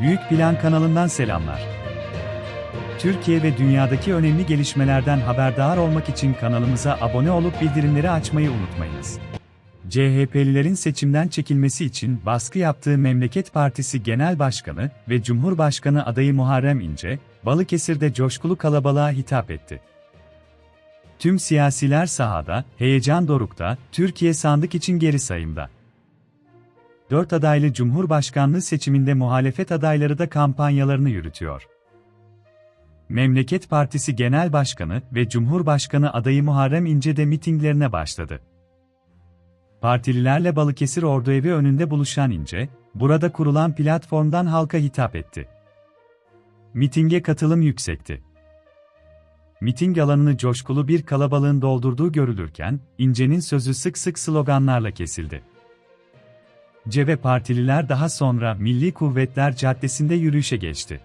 Büyük Plan kanalından selamlar. Türkiye ve dünyadaki önemli gelişmelerden haberdar olmak için kanalımıza abone olup bildirimleri açmayı unutmayınız. CHP'lilerin seçimden çekilmesi için baskı yaptığı Memleket Partisi Genel Başkanı ve Cumhurbaşkanı adayı Muharrem İnce, Balıkesir'de coşkulu kalabalığa hitap etti. Tüm siyasiler sahada, heyecan dorukta, Türkiye sandık için geri sayımda. Dört adaylı Cumhurbaşkanlığı seçiminde muhalefet adayları da kampanyalarını yürütüyor. Memleket Partisi Genel Başkanı ve Cumhurbaşkanı adayı Muharrem İnce de mitinglerine başladı. Partililerle Balıkesir Orduevi önünde buluşan İnce, burada kurulan platformdan halka hitap etti. Mitinge katılım yüksekti. Miting alanını coşkulu bir kalabalığın doldurduğu görülürken, İnce'nin sözü sık sık sloganlarla kesildi. C ve partililer daha sonra Milli Kuvvetler Caddesi'nde yürüyüşe geçti.